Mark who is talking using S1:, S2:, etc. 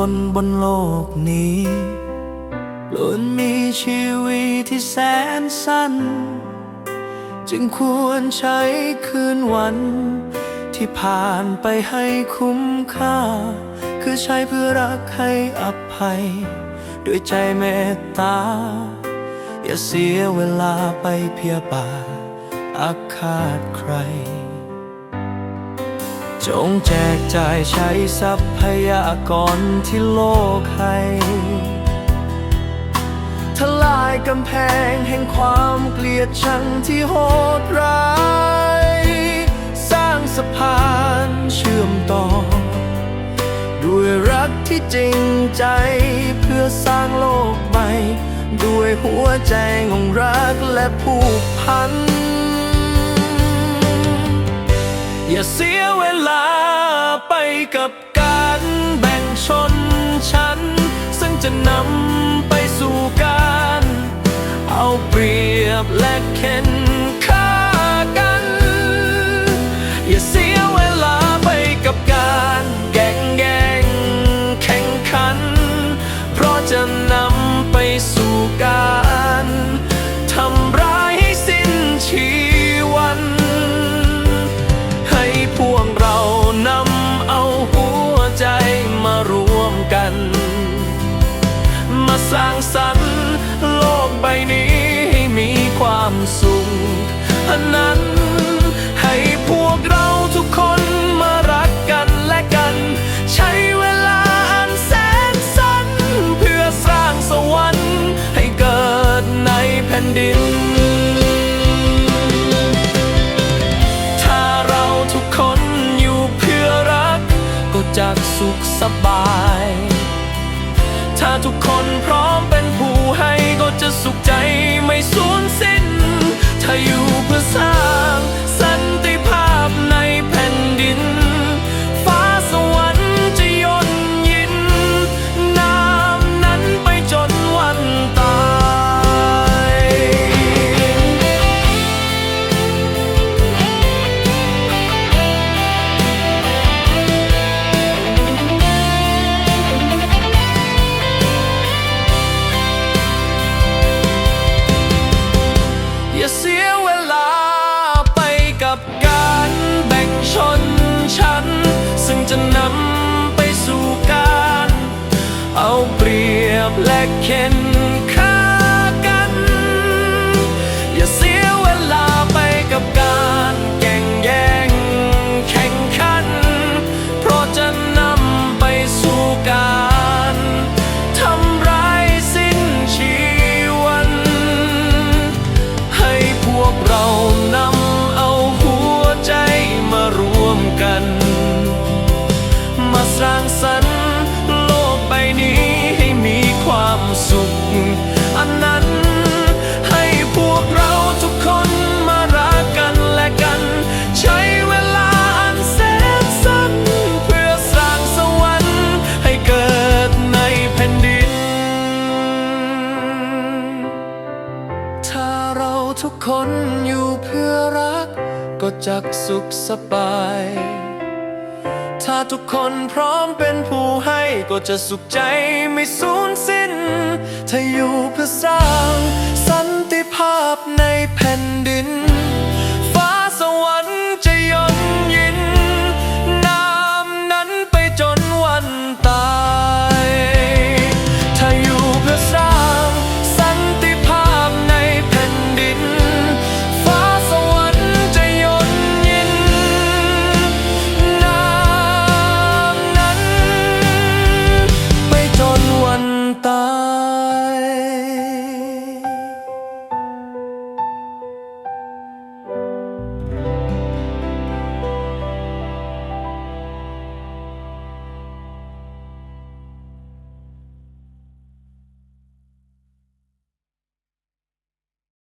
S1: คนบนโลกนี้ล้วนมีชีวิตที่แสนสั้น จึงควรใช้คืนวัน ที่ผ่านไปให้คุ้มค่า คือใช้เพื่อรักให้อภัย ด้วยใจเมตตา อย่าเสียเวลาไปเพียบาทอาฆาตใคร จงแจกจ่ายใช้ทรัพยากรที่โลกให้ทลายกำแพงแห่งความเกลียดชังที่โหดร้าย สร้างสะพานเชื่อมต่อ ด้วยรักที่จริงใจเพื่อสร้างโลกใหม่ ด้วยหัวใจของรักและผูกพัน อย่าเสีย กับการแบ่งชนชั้น ซึ่งจะนำไปสู่การ เอาเปรียบและเข็น สร้างสรรค์ โลกใบนี้ให้มีความสุขอนนั้น ให้พวกเราทุกคนมารักกันและกัน ใช้เวลาอันแสนสั้น เพื่อสร้างสวรรค์ ให้เกิดในแผ่นดิน ถ้าเราทุกคนอยู่เพื่อรัก ก็จะสุขสบาย ถ้าทุกคนพร้อมเป็นผู้ให้ก็จะสุขใจไม่สูญสิ้น ถ้าอยู่เพื่อสร้าง รียบ ก็จักสุขสบาย ถ้าทุกคนพร้อมเป็นผู้ให้ก็จะสุขใจไม่สูญสิ้น ถ้าอยู่เพื่อสร้างสันติภาพในแผ่น